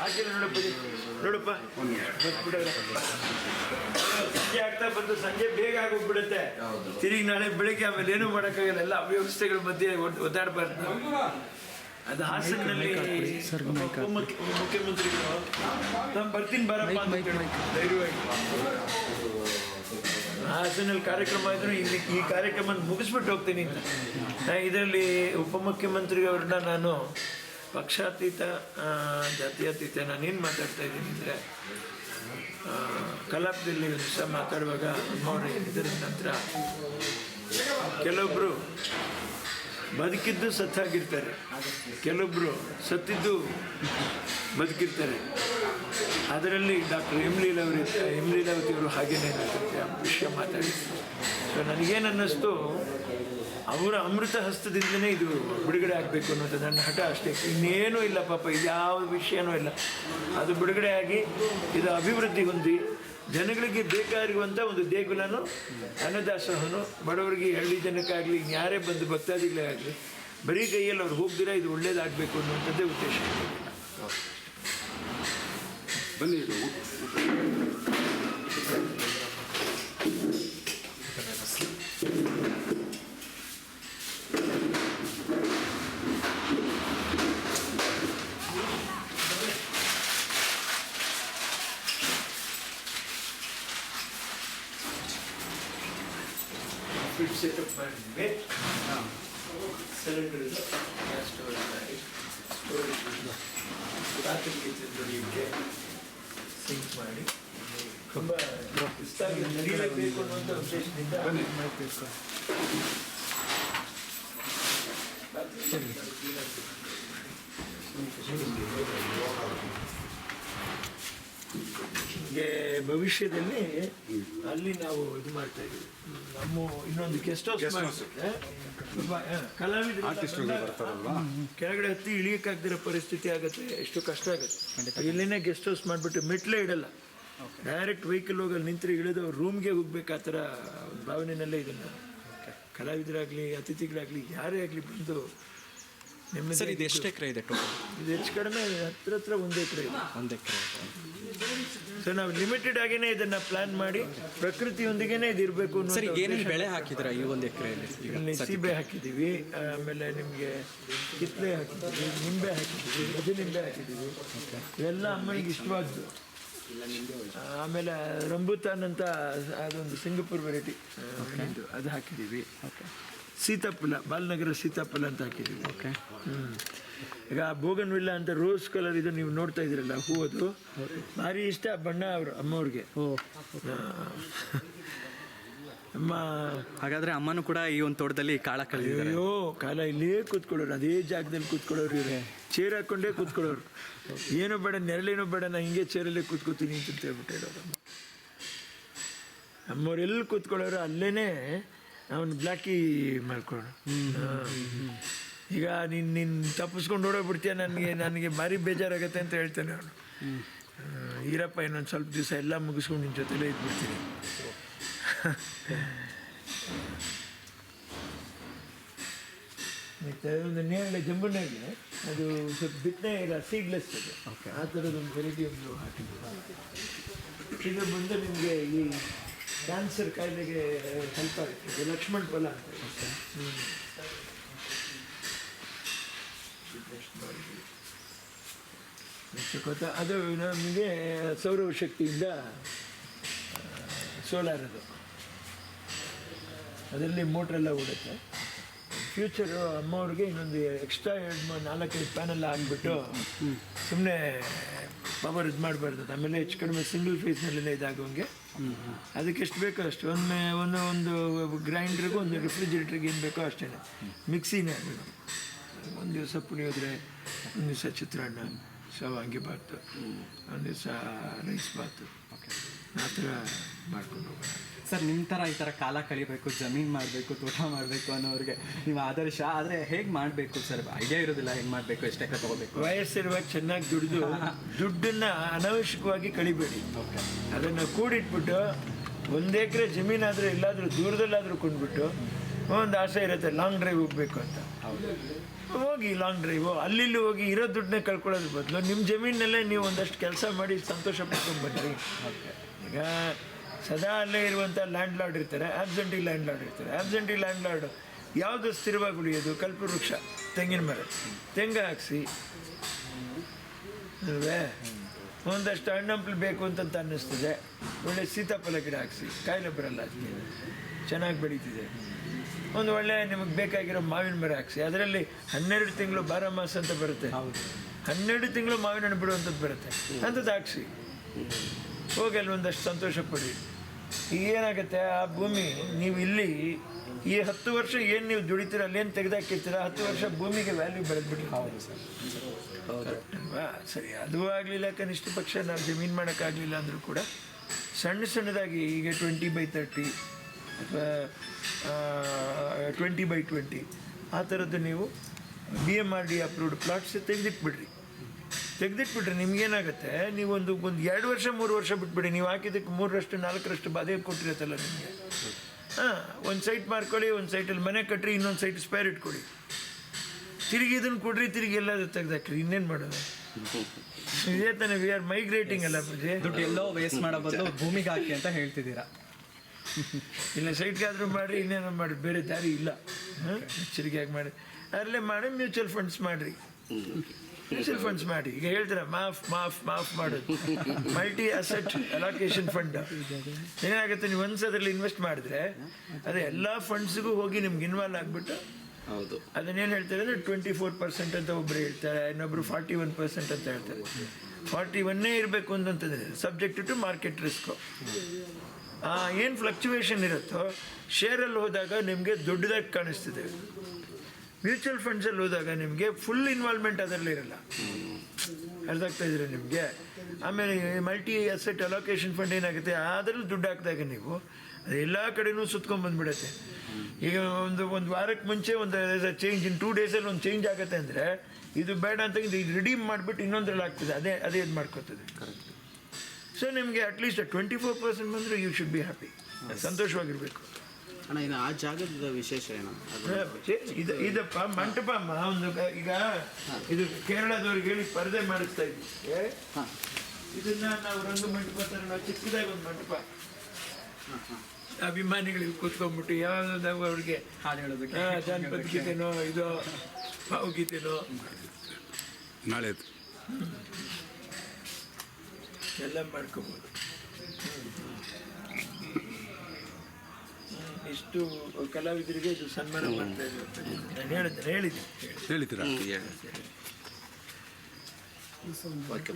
ಹಾಕಿಲ್ಲ ನೋಡಪ್ಪ. ನೋಡಪ್ಪ. ಸಂಜೆ ಆಗ್ತಾ ಬಂದು ಸಂಜೆ ಬೇಗ ಆಗೋಗ್ಬಿಡುತ್ತೆ. ತಿರುಗಿ ನಾಳೆ ಬೆಳಿಗ್ಗೆ ಆಮೇಲೆ ಏನೂ ಮಾಡೋಕ್ಕಾಗಲ್ಲ. ಎಲ್ಲ ಅವ್ಯವಸ್ಥೆಗಳ ಮಧ್ಯೆ ಒದ್ದಾಡಬಾರ್ದು. ಅದು ಹಾಸನಲ್ಲಿ ಮುಖ್ಯಮಂತ್ರಿಗಳು. ನಾನು ಬರ್ತೀನಿ ಬರಪ್ಪ ಅಂತ ಧೈರ್ಯವಾಗಿ. ಹಾಸನಲ್ಲಿ ಕಾರ್ಯಕ್ರಮ ಇದ್ರು ಇಲ್ಲಿ ಈ ಕಾರ್ಯಕ್ರಮ ಮುಗಿಸ್ಬಿಟ್ಟು ಹೋಗ್ತೀನಿ. ಇದರಲ್ಲಿ ಉಪಮುಖ್ಯಮಂತ್ರಿಯವ್ರನ್ನ ನಾನು ಪಕ್ಷಾತೀತ ಜಾತ್ಯತೀತ ನಾನೇನು ಮಾತಾಡ್ತಾ ಇದ್ದೀನಿ ಅಂದರೆ ಕಲಾಪದಲ್ಲಿ ದಿವಸ ಮಾತಾಡುವಾಗ ಅಮ್ಮವ್ರು ಹೇಳಿದ್ರ ನಂತರ ಕೆಲವೊಬ್ಬರು ಬದುಕಿದ್ದು ಸತ್ತಾಗಿರ್ತಾರೆ. ಕೆಲವೊಬ್ಬರು ಸತ್ತಿದ್ದು ಬದುಕಿರ್ತಾರೆ. ಅದರಲ್ಲಿ doctor M Leelavari M Leelavati ಅವರು ಹಾಗೇನೇ ವಿಷಯ ಮಾತಾಡಿ. ಸೊ ನನಗೇನು ಅನ್ನಿಸ್ತು ಅವರ ಅಮೃತ ಹಸ್ತದಿಂದನೇ ಇದು ಬಿಡುಗಡೆ ಆಗಬೇಕು ಅನ್ನೋದು ನನ್ನ ಹಠ ಅಷ್ಟೇ. ಇನ್ನೇನೂ ಇಲ್ಲ ಪಾಪ, ಇದು ಯಾವ ವಿಷಯನೂ ಇಲ್ಲ. ಅದು ಬಿಡುಗಡೆ ಆಗಿ ಇದು ಅಭಿವೃದ್ಧಿ ಹೊಂದಿ ಜನಗಳಿಗೆ ಬೇಕಾಗಿರುವಂಥ ಒಂದು ದೇಗುಲನು, ಅನ್ನದಾಸೋಹನು, ಬಡವರಿಗೆ ಹಳ್ಳಿ ಜನಕ್ಕಾಗಲಿ, ಯಾರೇ ಬಂದು ಭಕ್ತಾದಿಗಳೇ ಆಗಲಿ, ಬರೀ ಕೈಯಲ್ಲಿ ಅವ್ರು ಹೋಗ್ದಿರ ಇದು ಒಳ್ಳೇದಾಗಬೇಕು ಅನ್ನುವಂಥದ್ದೇ ಉದ್ದೇಶ. ಬನ್ನಿ ಫಿಟ್ ಸೆಟಪ್ ಮಾಡಿದ್ವಿ ಸಿಲಿಂಡರ್ ಗ್ಯಾಸ್ ಸ್ಟೋರ್ ಸ್ಟೋರೇಜ್ ರಾತ್ರಿಗೆ ತಿಂದೊಳಿಯೋಕ್ಕೆ ಸಿಂಕ್ ಮಾಡಿ. ತುಂಬ ಇಷ್ಟ ನಡೀಲೇಬೇಕು ಅನ್ನುವಂಥ ಉದ್ದೇಶದಿಂದ ಭವಿಷ್ಯದಲ್ಲಿ ಅಲ್ಲಿ ನಾವು ಇದು ಮಾಡ್ತಾ ಇದ್ದೀವಿ. ನಮ್ಮ ಇನ್ನೊಂದು ಗೆಸ್ಟ್ ಹೌಸ್ ಬರ್ತಾರಲ್ವಾ? ಕೆಳಗಡೆ ಹತ್ತಿ ಇಳಿಯಕ್ಕಾಗ್ದಿರೋ ಪರಿಸ್ಥಿತಿ ಆಗುತ್ತೆ ಎಷ್ಟು ಕಷ್ಟ ಆಗುತ್ತೆ. ಇಲ್ಲಿನೇ ಗೆಸ್ಟ್ ಹೌಸ್ ಮಾಡಿಬಿಟ್ಟು ಮೆಟ್ಲೇ ಇಡಲ್ಲ. ಡೈರೆಕ್ಟ್ ವೆಹಿಕಲ್ ಹೋಗಲ್ಲಿ ನಿಂತರೆ ಇಳಿದು ಅವ್ರ ರೂಮ್ಗೆ ಹೋಗ್ಬೇಕು ಆ ಥರ ಭಾವನೆಯಲ್ಲೇ ಇದನ್ನು. ಕಲಾವಿದರಾಗಲಿ ಅತಿಥಿಗಳಾಗಲಿ ಯಾರೇ ಆಗಲಿ ಬಂದು ನಿಮ್ಮ ಸರ್ ಇದು ಎಷ್ಟು ಎಕರೆ ಇದೆ ಟೋಟಲ್ ಇದು ಹೆಚ್ಚು ಕಡಿಮೆ ಹತ್ರ ಹತ್ರ ಒಂದು ಎಕರೆ ಇದೆ. ಒಂದು ಎಕರೆ ಸೊ ನಾವು ಲಿಮಿಟೆಡ್ ಆಗಿನೇ ಇದನ್ನ ಪ್ಲಾನ್ ಮಾಡಿ ಪ್ರಕೃತಿಯೊಂದಿಗೆನೇ ಇದು ಇರಬೇಕು ಸರ್ ಏನೇನು ಬೆಳೆ ಹಾಕಿದ್ರ ಈ ಒಂದು ಎಕರೆಯಲ್ಲಿ? ಸೀಬೆ ಹಾಕಿದ್ದೀವಿ ಆಮೇಲೆ ನಿಮಗೆ ಕಿತ್ಲೆ ಹಾಕಿದ್ದೀವಿ ನಿಂಬೆ ಹಾಕಿದ್ದೀವಿ ಅದು ನಿಂಬೆ ಹಾಕಿದ್ದೀವಿ. ಇವೆಲ್ಲ ಅಮ್ಮನಿಗೆ ಇಷ್ಟವಾದ್ದು. ಆಮೇಲೆ ರಂಬುತಾನ್ ಅಂತ ಅದೊಂದು ಸಿಂಗಪುರ್ ವೆರೈಟಿ ಅದು ಹಾಕಿದ್ದೀವಿ. ಸೀತಾಫಲ ಬಾಲ್ನಗರ ಸೀತಾಫಲ ಅಂತ ಹಾಕಿದ್ದೀವಿ. ಓಕೆ ಈಗ ಬೋಗನ್ ವಿಲ್ಲ ಅಂತ ರೋಸ್ ಕಲರ್ ಇದು ನೀವು ನೋಡ್ತಾ ಇದ್ದೀರಲ್ಲ ಹೂವದು? ಭಾರಿ ಇಷ್ಟ ಆ ಬಣ್ಣ ಅವರು ಅಮ್ಮವ್ರಿಗೆ. ಅಮ್ಮ. ಹಾಗಾದ್ರೆ ಅಮ್ಮನೂ ಕೂಡ ಈ ಒಂದು ತೋಟದಲ್ಲಿ ಕಾಳ ಕಳೆದಿದ್ದಾರೆ. ಅಯ್ಯೋ ಕಾಲ ಇಲ್ಲೇ ಕೂತ್ಕೊಳ್ಳೋರು ಅದೇ ಜಾಗದಲ್ಲಿ ಕೂತ್ಕೊಳ್ಳೋರು ಇವ್ರೆ. ಚೇರ್ ಹಾಕೊಂಡೇ ಕೂತ್ಕೊಳ್ಳೋರು. ಏನು ಬೇಡ ನೆರಳೇನು ಬೇಡ ನಾ ಹಿಂಗೆ ಚೇರಲ್ಲೇ ಕೂತ್ಕೋತೀನಿ ಅಂತ ಹೇಳ್ಬಿಟ್ಟು ಹೇಳೋರು ಎಲ್ಲಿ ಕೂತ್ಕೊಳ್ಳೋರು ಅಲ್ಲೇನೆ ಅವನು ಬ್ಲ್ಯಾಕಿ ಮಾಡ್ಕೊಳ್ಳೋರು ಹಾ. ಈಗ ನೀನು ನಿನ್ನ ತಪ್ಪಿಸ್ಕೊಂಡು ಓಡೋಗ್ಬಿಡ್ತೀಯ ನನಗೆ ನನಗೆ ಭಾರಿ ಬೇಜಾರಾಗುತ್ತೆ ಅಂತ ಹೇಳ್ತಾನೆ ಅವನು. ಈರಪ್ಪ ಇನ್ನೊಂದು ಸ್ವಲ್ಪ ದಿವಸ ಎಲ್ಲ ಮುಗಿಸ್ಕೊಂಡು ನಿನ್ನ ಜೊತೆಲೇ ಇದ್ಬಿಡ್ತೀನಿ. ಮತ್ತೆ ಒಂದು ನೇರಳೆ ಜಂಬು ನೇರಳೆ ಅದು ಸ್ವಲ್ಪ ಬಿತ್ತನೆ ಇಲ್ಲ ಸೀಡ್ಲೆಸ್ ಅದು. ಆ ಥರದೊಂದು ವೆರೈಟಿ ಒಂದು ಹಾಕಿದ್ದೀವಿ ಇದು ಬಂದು ನಿಮಗೆ ಈ ಕ್ಯಾನ್ಸರ್ ಕಾಯಿಲೆಗೆ ಹೆಲ್ಪ್ ಆಗುತ್ತೆ. ಲಕ್ಷ್ಮಣ್ ಫಲ ಅಂತ. ಗೊತ್ತಾ ಅದು ನಮಗೆ ಸೌರಶಕ್ತಿಯಿಂದ ಸೋಲಾರ್ ಅದು. ಅದರಲ್ಲಿ ಮೋಟ್ರೆಲ್ಲ ಓಡುತ್ತೆ. ಫ್ಯೂಚರು ಅಮ್ಮವ್ರಿಗೆ ಇನ್ನೊಂದು ಎಕ್ಸ್ಟ್ರಾ ಎರಡು ನಾಲ್ಕೈದು ಪ್ಯಾನೆಲ್ಲ ಹಾಕ್ಬಿಟ್ಟು ಸುಮ್ಮನೆ ಪವರ್ ಇದು ಮಾಡಬಾರ್ದು. ಆಮೇಲೆ ಹೆಚ್ಚು ಕಡಿಮೆ ಸಿಂಗಲ್ ಫೇಸ್ನಲ್ಲೆಲ್ಲ ಇದಾಗುವಂಗೆ. ಅದಕ್ಕೆ ಎಷ್ಟು ಬೇಕೋ ಅಷ್ಟು. ಒಮ್ಮೆ ಒಂದು ಒಂದು ಗ್ರೈಂಡ್ರಿಗೂ ಒಂದು ರೆಫ್ರಿಜಿರೇಟ್ರಿಗೆ ಏನು ಬೇಕೋ ಅಷ್ಟೇ ಮಿಕ್ಸಿನೇ ಒಂದು ದಿವಸ ಪುಳಿಯೋದ್ರೆ ಒಂದು ದಿವಸ ಚಿತ್ರಾನ್ನ. ಶಾವಂಗಿ ಬಾತು ಒಂದು ದಿವಸ ರೈಸ್ ಬಾತು. ಆ ಥರ ಮಾಡ್ಕೊಂಡು ಹೋಗೋಣ. ಸರ್ ನಿಮ್ಮ ಥರ ಈ ಥರ ಕಾಲ ಕಳಿಬೇಕು ಜಮೀನು ಮಾಡಬೇಕು ತೋಟ ಮಾಡಬೇಕು ಅನ್ನೋರಿಗೆ ನೀವು ಆದರ್ಶ ಆದರೆ ಹೇಗೆ ಮಾಡಬೇಕು ಸರ್? ಐಡಿಯಾ ಇರೋದಿಲ್ಲ ಹೆಂಗೆ ಮಾಡಬೇಕು ಎಷ್ಟಕ್ಕೆ ತಗೋಬೇಕು? ವಯಸ್ಸಿರುವಾಗ ಚೆನ್ನಾಗಿ ದುಡಿದು ದುಡ್ಡನ್ನು ಅನವಶ್ಯಕವಾಗಿ ಕಳಿಬೇಡಿ. ಅದನ್ನು ಕೂಡಿಟ್ಬಿಟ್ಟು ಒಂದು ಎಕರೆ ಜಮೀನಾದರೂ ಎಲ್ಲಾದರೂ ದೂರದಲ್ಲಾದರೂ ಕೊಂಡ್ಬಿಟ್ಟು ಒಂದು ಆಸೆ ಇರುತ್ತೆ ಲಾಂಗ್ ಡ್ರೈವ್ ಹೋಗ್ಬೇಕು ಅಂತ. ಹೋಗಿ ಲಾಂಗ್ ಡ್ರೈವು ಅಲ್ಲಿ ಇಲ್ಲಿ ಹೋಗಿ ಇರೋ ದುಡ್ಡನ್ನೇ ಕಳ್ಕೊಳ್ಳೋದ್ರ ಬದಲು ನಿಮ್ಮ ಜಮೀನಲ್ಲೇ ನೀವು ಒಂದಷ್ಟು ಕೆಲಸ ಮಾಡಿ ಸಂತೋಷ ಪಡ್ಕೊಂಡು ಬನ್ನಿರಿ ಈಗ ಸದಾ ಅಲ್ಲೇ ಇರುವಂಥ ಲ್ಯಾಂಡ್ ಲಾರ್ಡ್ ಇರ್ತಾರೆ ಆಬ್ಸೆಂಟಿ ಲ್ಯಾಂಡ್ ಲಾರ್ಡ್ ಇರ್ತಾರೆ. ಆಬ್ಸೆಂಟಿ ಲ್ಯಾಂಡ್ ಲಾರ್ಡ್ ಯಾವುದು ಸ್ಥಿರವಾಗಿ ಉಳಿಯೋದು? ಕಲ್ಪವೃಕ್ಷ, ತೆಂಗಿನ ಮರ. ತೆಂಗ ಹಾಕ್ಸಿ, ಅಲ್ವೇ? ಒಂದಷ್ಟು ಹಣ್ಣಂಪ್ಲು ಬೇಕು ಅಂತಂತ ಅನ್ನಿಸ್ತದೆ. ಒಳ್ಳೆ ಸೀತಾಫಲ ಗಿಡ ಹಾಕ್ಸಿ, ಕಾಯಿಲೆ ಬರಲ್ಲ ಅದಕ್ಕೆ. ಚೆನ್ನಾಗಿ ಬೆಳೀತಿದೆ. ಒಂದು ಒಳ್ಳೆ ನಿಮಗೆ ಬೇಕಾಗಿರೋ ಮಾವಿನ ಮರ ಹಾಕ್ಸಿ. ಅದರಲ್ಲಿ ಹನ್ನೆರಡು ತಿಂಗಳು ಬಾರ ಮಾಸ ಅಂತ ಬರುತ್ತೆ. ಹನ್ನೆರಡು ತಿಂಗಳು ಮಾವಿನ ಹಣ್ಣು ಬಿಡುವಂಥದ್ದು ಬರುತ್ತೆ. ಅಂಥದ್ದು ಹಾಕ್ಸಿ. ಹೋಗಿ ಅಲ್ಲಿ ಒಂದಷ್ಟು ಸಂತೋಷ ಪಡಿ. ಈಗ ಏನಾಗುತ್ತೆ? ಆ ಭೂಮಿ ನೀವು ಇಲ್ಲಿ ಈ ಹತ್ತು ವರ್ಷ ಏನು ನೀವು ದುಡಿತೀರ ಅಲ್ಲೇನು ತೆಗೆದಾಕಿರ್ತೀರ ಹತ್ತು ವರ್ಷ ಭೂಮಿಗೆ ವ್ಯಾಲ್ಯೂ ಬೆಳೆದ್ಬಿಟ್ಟು ಅಲ್ವಾ? ಸರಿ ಅದು ಆಗಲಿಲ್ಲ ಕನಿಷ್ಠ ಪಕ್ಷ ನಾವು ಜಮೀನು ಮಾಡೋಕ್ಕಾಗಲಿಲ್ಲ ಅಂದರೂ ಕೂಡ ಸಣ್ಣ ಸಣ್ಣದಾಗಿ ಈಗ twenty by thirty twenty by twenty ಆ ಥರದ್ದು ನೀವು B M R D approved plots ತೆಗೆದಿಟ್ಬಿಡ್ರಿ. ತೆಗೆದಿಟ್ಬಿಟ್ರೆ ನಿಮ್ಗೇನಾಗುತ್ತೆ ನೀವು ಒಂದು ಒಂದು ಎರಡು ವರ್ಷ ಮೂರು ವರ್ಷ ಬಿಟ್ಬಿಡಿ ನೀವು ಹಾಕಿದ್ದಕ್ಕೆ ಮೂರರಷ್ಟು ನಾಲ್ಕರಷ್ಟು ಬಾಧೆ ಕೊಟ್ಟಿರತ್ತಲ್ಲ ನಿಮಗೆ. ಹಾಂ ಒಂದು ಸೈಟ್ ಮಾರ್ಕೊಳ್ಳಿ ಒಂದು ಸೈಟಲ್ಲಿ ಮನೆ ಕಟ್ಟಿರಿ ಇನ್ನೊಂದು ಸೈಟ್ ಸ್ಪೇರ್ ಇಟ್ಕೊಡಿ ತಿರುಗಿ ಇದನ್ನು ಕೊಡ್ರಿ ತಿರುಗಿ ಎಲ್ಲಾದ್ರೂ ತೆಗೆದಾಕ್ರಿ ಇನ್ನೇನು ಮಾಡೋದು? ಇದೇ ತಾನೇ ವಿ ಆರ್ ಮೈಗ್ರೇಟಿಂಗ್ ಅಲ್ಲ ಪೂಜೆ ದುಡ್ಡು ಎಲ್ಲೋ ವೇಸ್ಟ್ ಮಾಡೋ ಬದಲು ಭೂಮಿಗೆ ಹಾಕಿ ಅಂತ ಹೇಳ್ತಿದ್ದೀರಾ. ಇಲ್ಲ ಸೈಟ್ಗಾದರೂ ಮಾಡಿ ಇನ್ನೇನೋ ಮಾಡಿ ಬೇರೆ ದಾರಿ ಇಲ್ಲ. ಹಾಂ? ಎಚ್ಚರಿಕೆಯಾಗಿ ಮಾಡಿ ಅಲ್ಲೇ ಮಾಡಿ ಮ್ಯೂಚುವಲ್ ಫಂಡ್ಸ್ ಮಾಡಿರಿ. ಮ್ಯೂಚುವಲ್ ಫಂಡ್ಸ್ ಮಾಡಿ ಈಗ ಹೇಳ್ತೀರ ಮಾಫ್ ಮಾಫ್ ಮಾಫ್ ಮಾಡೋದು. ಮಲ್ಟಿ ಅಸೆಟ್ ಅಲೋಕೇಶನ್ ಫಂಡ್ ಏನಾಗುತ್ತೆ ನೀವು ಒಂದು ಅದರಲ್ಲಿ ಇನ್ವೆಸ್ಟ್ ಮಾಡಿದ್ರೆ ಅದೇ ಎಲ್ಲ ಫಂಡ್ಸ್ಗೂ ಹೋಗಿ ನಿಮ್ಗೆ ಇನ್ವಾಲ್ವ್ ಆಗಿಬಿಟ್ಟು ಹೌದು. ಅದನ್ನೇನು ಹೇಳ್ತಾರೆ ಅಂದರೆ ಟ್ವೆಂಟಿ ಫೋರ್ ಪರ್ಸೆಂಟ್ ಅಂತ ಒಬ್ಬರು ಹೇಳ್ತಾರೆ ಇನ್ನೊಬ್ರು ಫಾರ್ಟಿ ಒನ್ ಪರ್ಸೆಂಟ್ ಅಂತ ಹೇಳ್ತಾರೆ. ಫಾರ್ಟಿ ಒನ್ನೇ ಇರಬೇಕು ಅಂತಂತಂದರೆ ಸಬ್ಜೆಕ್ಟ್ ಟು ಮಾರ್ಕೆಟ್ ರಿಸ್ಕು ಏನು ಫ್ಲಕ್ಚುವೇಷನ್ ಇರುತ್ತೋ ಶೇರಲ್ಲಿ ಹೋದಾಗ ನಿಮಗೆ ದೊಡ್ಡದಾಗಿ ಕಾಣಿಸ್ತಿದೆ. ಮ್ಯೂಚುವಲ್ ಫಂಡ್ಸಲ್ಲಿ ಹೋದಾಗ ನಿಮಗೆ ಫುಲ್ ಇನ್ವಾಲ್ವ್ಮೆಂಟ್ ಅದರಲ್ಲಿ ಇರಲ್ಲ. ಅರ್ಧಾಗ್ತಾ ಇದ್ರೆ ನಿಮಗೆ? ಆಮೇಲೆ ಮಲ್ಟಿ ಅಸೆಟ್ ಅಲೋಕೇಶನ್ ಫಂಡ್ ಏನಾಗುತ್ತೆ, ಅದರಲ್ಲಿ ದುಡ್ಡು ಹಾಕಿದಾಗ ನೀವು ಅದು ಎಲ್ಲ ಕಡೆನೂ ಸುತ್ಕೊಂಡ್ಬಂದ್ಬಿಡತ್ತೆ ಈಗ ಒಂದು ಒಂದು ವಾರಕ್ಕೆ ಮುಂಚೆ ಒಂದು ಚೇಂಜ್ ಇನ್ ಟೂ ಡೇಸಲ್ಲಿ ಒಂದು ಚೇಂಜ್ ಆಗುತ್ತೆ ಅಂದರೆ, ಇದು ಬೇಡ ಅಂತ ಇದು ರಿಡೀಮ್ ಮಾಡಿಬಿಟ್ಟು ಇನ್ನೊಂದರಲ್ಲಿ ಆಗ್ತದೆ ಅದೇ ಅದೇ ಇದು ಮಾಡ್ಕೋತದೆ. ಸೊ ನಿಮಗೆ at least twenty four percent ಬಂದರೆ ಯು ಶುಡ್ ಬಿ ಹ್ಯಾಪಿ ಸಂತೋಷವಾಗಿರಬೇಕು. ಅಣ್ಣ ಇನ್ನು ಆ ಜಾಗದ ವಿಶೇಷ ಏನು? ಅದು ಇದು ಇದಪ್ಪ ಮಂಟಪ ಅಮ್ಮ ಒಂದು ಈಗ ಇದು ಕೇರಳದವ್ರಿಗೆ ಹೇಳಿ ಪರದೆ ಮಾಡಿಸ್ತಾ ಇದ್ವಿ ಇದನ್ನ ನಾವು ರಂಗ ಮಂಟಪ ತರ ನಾವು ಚಿಕ್ಕದಾಗಿ ಒಂದು ಮಂಟಪ. ಅಭಿಮಾನಿಗಳಿಗೆ ಕೂತ್ಕೊಂಡ್ಬಿಟ್ಟು ಯಾವ್ದು ಅವ್ರಿಗೆ ಹಾಡು ಹೇಳೋದಕ್ಕೆ ಆ, ಜಾನಪದ ಗೀತೆನೋ ಇದು ಭಾವಗೀತೆನೋ ನಾಳೆ ಎಲ್ಲ ಮಾಡ್ಕೋಬೋದು. ಇಷ್ಟು ಕಲಾವಿದರಿಗೆ ಇದು ಸನ್ಮಾನ ಮಾಡ್ತಾ ಇದ್ದೀವಿ ನಾನು ಹೇಳಿದ್ದೆ ಹೇಳಿದ್ದೀನಿ ಹೇಳಿದ್ದೀರಾ? ಓಕೆ